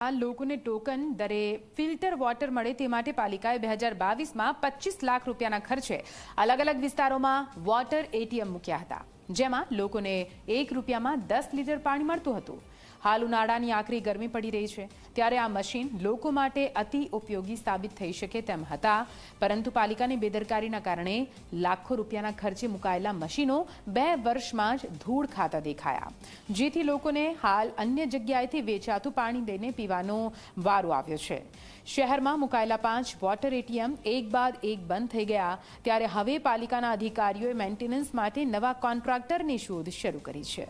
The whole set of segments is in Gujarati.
લોકોને ટોકન, દરે ફિલ્ટર વોટર મળે તે માટે પાલિકાએ બે હજાર બાવીસમાં પચીસ લાખ રૂપિયાના ખર્ચે અલગ અલગ વિસ્તારોમાં વોટર એટીએમ મૂક્યા હતા. જેમાં લોકોને એક રૂપિયામાં દસ લીટર પાણી મળતું હતું. હાલ ઉનાળાની આકરી ગરમી પડી રહી છે. ત્યારે આ મશીન લોકો માટે અતિ ઉપયોગી સાબિત થઈ શકે તેમ હતા. પરંતુ પાલિકાની બેદરકારીના કારણે લાખો રૂપિયાના ખર્ચે મુકાયેલા મશીનો બે વર્ષમાં જ ધૂળ ખાતા દેખાયા. જેથી લોકોને હાલ અન્ય જગ્યાએથી વેચાતું પાણી દઈને પીવાનો વારો આવ્યો છે. શહેરમાં મુકાયેલા પાંચ વોટર એટીએમ એક બાદ એક બંધ થઈ ગયા. ત્યારે હવે પાલિકાના અધિકારીઓએ મેન્ટેનન્સ માટે નવા કોન્ટ્રાક્ટરની શોધ શરૂ કરી છે.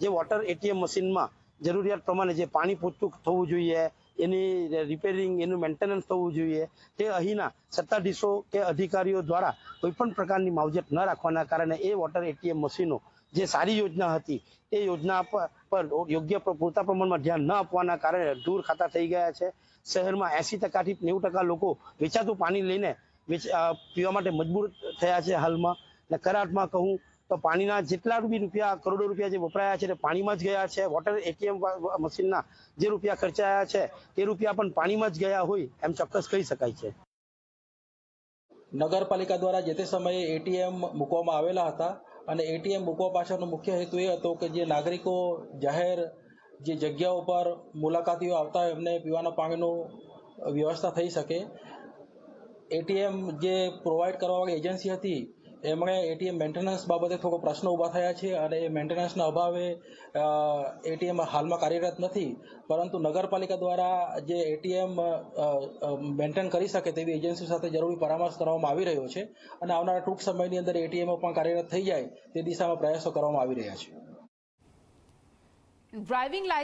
જે વોટર એટીએમ મશીનમાં જરૂરિયાત પ્રમાણે જે પાણી પૂરતું થવું જોઈએ, એની રિપેરિંગ એનું મેન્ટેનન્સ થવું જોઈએ, તે અહીંના સત્તાધીશો કે અધિકારીઓ દ્વારા કોઈપણ પ્રકારની માવજત ન રાખવાના કારણે એ વોટર એટીએમ મશીનો જે સારી યોજના હતી, એ યોજના પર યોગ્ય પૂરતા પ્રમાણમાં ધ્યાન ન આપવાના કારણે દૂર ખાતા થઈ ગયા છે. શહેરમાં એસી ટકાથી નેવું ટકા લોકો વેચાતું પાણી લઈને પીવા માટે મજબૂર થયા છે હાલમાં. ને કરાટમાં કહું તો પાણીના જેટલા બી રૂપિયા, કરોડો રૂપિયા જે વપરાયા છે, તે પાણીમાં જ ગયા છે. વોટર એટીએમ મશીનના જે રૂપિયા ખર્ચાયા છે, તે રૂપિયા પણ પાણીમાં જ ગયા હોય એમ ચોક્કસ કહી શકાય છે. નગરપાલિકા દ્વારા જે તે સમયે એટીએમ મૂકવામાં આવેલા હતા અને એટીએમ મૂકવા પાછળનો મુખ્ય હેતુ એ હતો કે જે નાગરિકો જાહેર જે જગ્યાઓ પર મુલાકાતીઓ આવતા હોય એમને પીવાના પાણીનું વ્યવસ્થા થઈ શકે. એટીએમ જે પ્રોવાઈડ કરવાવાળી એજન્સી હતી એમણે એટીએમ મેન્ટેનન્સ બાબતે થોડો પ્રશ્ન ઊભા થયા છે અને એ મેન્ટેનન્સના અભાવે એટીએમ હાલમાં કાર્યરત નથી, પરંતુ નગરપાલિકા દ્વારા જે એટીએમ મેન્ટેન કરી શકે તેવી એજન્સી સાથે જરૂરી પરામર્શ કરવામાં આવી રહ્યો છે અને આવનારા ટૂંક સમયની અંદર એટીએમો પણ કાર્યરત થઈ જાય તે દિશામાં પ્રયાસો કરવામાં આવી રહ્યા છે. Driving licence